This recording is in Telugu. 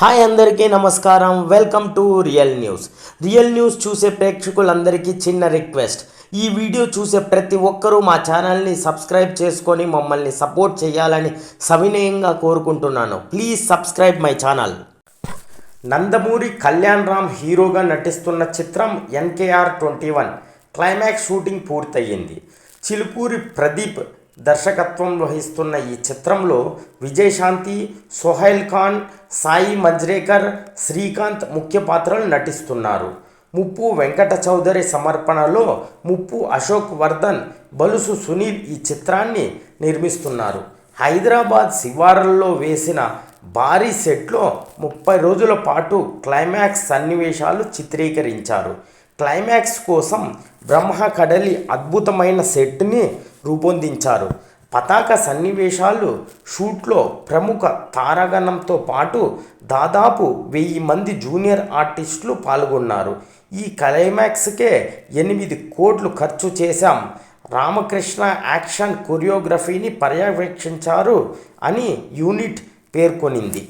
హాయ్ అందరికీ నమస్కారం. Welcome to real news real news చూసే ప్రేక్షకులందరికీ చిన్న రిక్వెస్ట్. ఈ వీడియో చూసే ప్రతి ఒక్కరూ మా ఛానల్ని సబ్స్క్రైబ్ చేసుకొని మమ్మల్ని సపోర్ట్ చేయాలని సవినయంగా కోరుకుంటున్నాను. Please subscribe my channel Nandamuri Kalyan Ram హీరోగా నటిస్తున్న చిత్రం NKR twenty one. Climax shooting పూర్తయింది చిలుకూరి ప్రదీప్ దర్శకత్వం వహిస్తున్న ఈ చిత్రంలో విజయశాంతి సోహైల్ ఖాన్ సాయి మజ్రేకర్ శ్రీకాంత్ ముఖ్య పాత్రలు నటిస్తున్నారు. ముప్పు వెంకట చౌదరి సమర్పణలో ముప్పు అశోక్ వర్ధన్ బలుసు సునీల్ ఈ చిత్రాన్ని నిర్మిస్తున్నారు. హైదరాబాద్ శివారుల్లో వేసిన భారీ సెట్లో ముప్పై రోజుల పాటు క్లైమాక్స్ సన్నివేశాలు చిత్రీకరించారు. క్లైమాక్స్ కోసం బ్రహ్మ కడలి అద్భుతమైన సెట్ని రూపొందించారు. పతాక సన్నివేశాలు షూట్లో ప్రముఖ తారాగణంతో పాటు దాదాపు వెయ్యి మంది జూనియర్ ఆర్టిస్టులు పాల్గొన్నారు. ఈ క్లైమాక్స్కే ఎనిమిది కోట్లు ఖర్చు చేశాం. రామకృష్ణ యాక్షన్ కొరియోగ్రఫీని పర్యవేక్షించారు అని యూనిట్ పేర్కొనింది.